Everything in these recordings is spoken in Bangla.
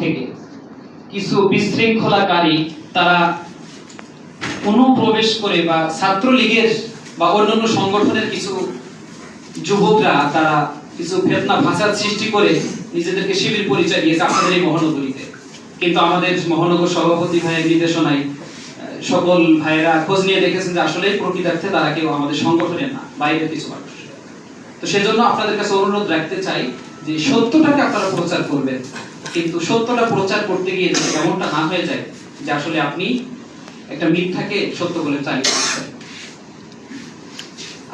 থেকে কিছু বিশৃঙ্খলাকারী তারা অনুপ্রবেশ করে বা ছাত্রলীগের বা অন্যান্য সংগঠনের কিছু যুবকরা তারা কিছু ফেতনা ভাষার সৃষ্টি করে নিজেদেরকে শিবির পরিচয় দিয়েছে আপনাদের এই মহানগরীতে। কিন্তু আমাদের মহানগর সভাপতি ভাইয়ের নির্দেশনায় সকল ভাইয়েরা খোঁজ নিয়ে দেখেছেন যে আসলে প্রকৃতার্থে তারা কেউ আমাদের সংগঠনের না, বাইরের কিছু মানুষ। তো সেজন্য আপনাদের কাছে অনুরোধ রাখতে চাই যে সত্যটাকে আপনারা প্রচার করবেন। কিন্তু সত্যটা প্রচার করতে গিয়ে যদি এমনটা না হয়ে যায় যে আসলে আপনি একটা মিথ্যাকে সত্য বলে চালিয়ে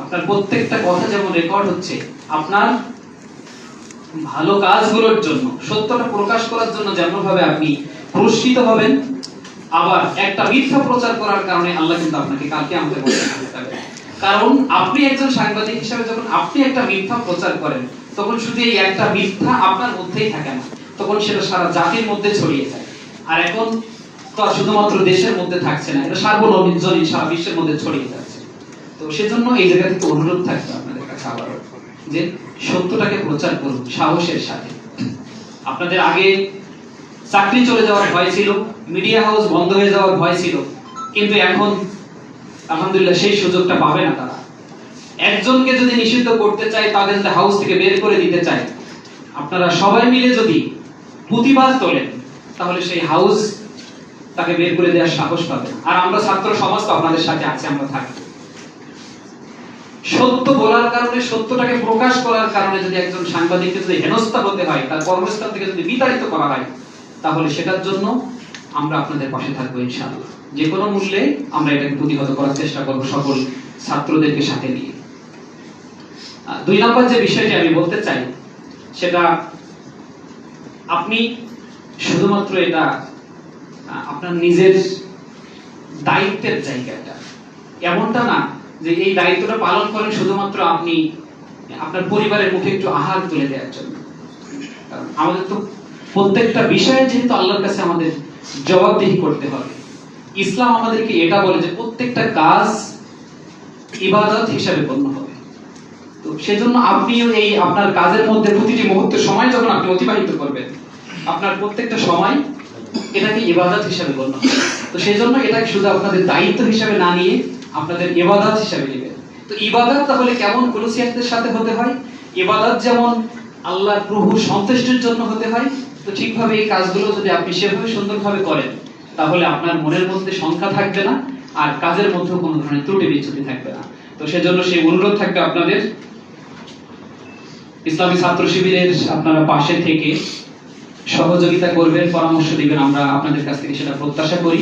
আপনার প্রত্যেকটা কথা যেমন রেকর্ড হচ্ছে, আপনার ভালো কাজগুলোর জন্য, সত্যটা প্রকাশ করার জন্য যেমন ভাবে আপনি পুরস্কৃত হবেন, আবার একটা মিথ্যা প্রচার করার কারণে আল্লাহ কিন্তু আপনাকে কালকে আমাদের বলে কারণ আপনি একজন সাংবাদিক হিসেবে যখন আপনি একটা মিথ্যা প্রচার করেন, তখন শুধু এই একটা মিথ্যা আপনার মধ্যেই থাকে না। তখন সেটা সারা জাতির মধ্যে ছড়িয়ে যায়। আর এখন তো আর শুধুমাত্র দেশের মধ্যে থাকছে না, এটা সার্বজনীন সারা বিশ্বের মধ্যে ছড়িয়ে যাচ্ছে। তো সেজন্য এই জায়গা থেকে অনুরোধ থাকবে আপনাদের কাছে আবারও যে সত্যটাকে প্রচার করুন, সাহসের সাথে। আপনাদের আগে চাকরি চলে যাওয়ার ভয় ছিল মিডিয়া হাউস বন্ধ হয়ে যাওয়ার ভয় ছিল, কিন্তু এখন আলহামদুলিল্লাহ সেই সুযোগটা পাবে না তারা। একজনকে যদি নিষিদ্ধ করতে চায় তাদের হাউস থেকে বের করে দিতে চায়, আপনারা সবাই মিলে যদি প্রতিবাদ তোলেন, তাহলে সেই হাউস তাকে বের করে দেওয়ার সাহস পাবে আর আমরা ছাত্র সমাজ তো আপনাদের সাথে আছে, আমরা থাকি। সত্য বলার কারণে, সত্যটাকে প্রকাশ করার কারণে যদি একজন সাংবাদিককে যদি হেনস্থা হতে হয়, তার কর্মস্থান থেকে যদি বিতাড়িত করা হয়, তাহলে সেটার জন্য আমরা আপনাদের পাশে থাকব ইনশাআল্লাহ। যে কোনো মূল্যে আমরা এটাকে প্রতিহত করার চেষ্টা করব সকল ছাত্রদেরকে সাথে নিয়ে। দুই নম্বর যে বিষয়টি আমি বলতে চাই, সেটা আপনি শুধুমাত্র এটা, আপনার নিজের দায়িত্বের জায়গা এটা এমনটা না যে এই দায়িত্বটা পালন করেন শুধুমাত্র আপনি, আপনার পরিবারের মুখে একটু আহার তুলে দেওয়ার জন্য। আমাদের তো প্রত্যেকটা বিষয়ে যেহেতু আল্লাহর কাছে আমাদের জবাবদিহি করতে হবে, ইসলাম আমাদেরকে এটা বলে যে প্রত্যেকটা কাজ ইবাদত হিসাবে গণ্য হবে। সেজন্য আপনিও এই আপনার কাজের মধ্যে প্রতিটি মুহূর্ত সময় যখন আপনি অতিবাহিত করবেন, আপনার প্রত্যেকটা সময় এটাকে ইবাদত হিসাবে গণ্য তো সেজন্য এটাকে শুধু আপনাদের দায়িত্ব হিসাবে না নিয়ে আপনাদের ইবাদত হিসাবে নেবেন। তো ইবাদত তাহলে কেমন কুলসিয়াতদের সাথে হতে হয়? ইবাদত যেমন আল্লাহর প্রভু সন্তুষ্টির জন্য হতে হয়, তো ঠিকভাবে এই কাজগুলো যদি আপনি সেভাবে সুন্দরভাবে করেন, তাহলে আপনার মনের মধ্যে সংখ্যা থাকবে না, আর কাজের মধ্যে কোনো ধরনের ত্রুটি বিচ্যুতি থাকবে না। তো সেজন্য সেই অনুরোধ থাকবে আপনাদের ইসলামী ছাত্র শিবিরের আপনারা পাশে থেকে সহযোগিতা করবেন, পরামর্শ দিবেন, আমরা আপনাদের কাছ থেকে সেটা প্রত্যাশা করি।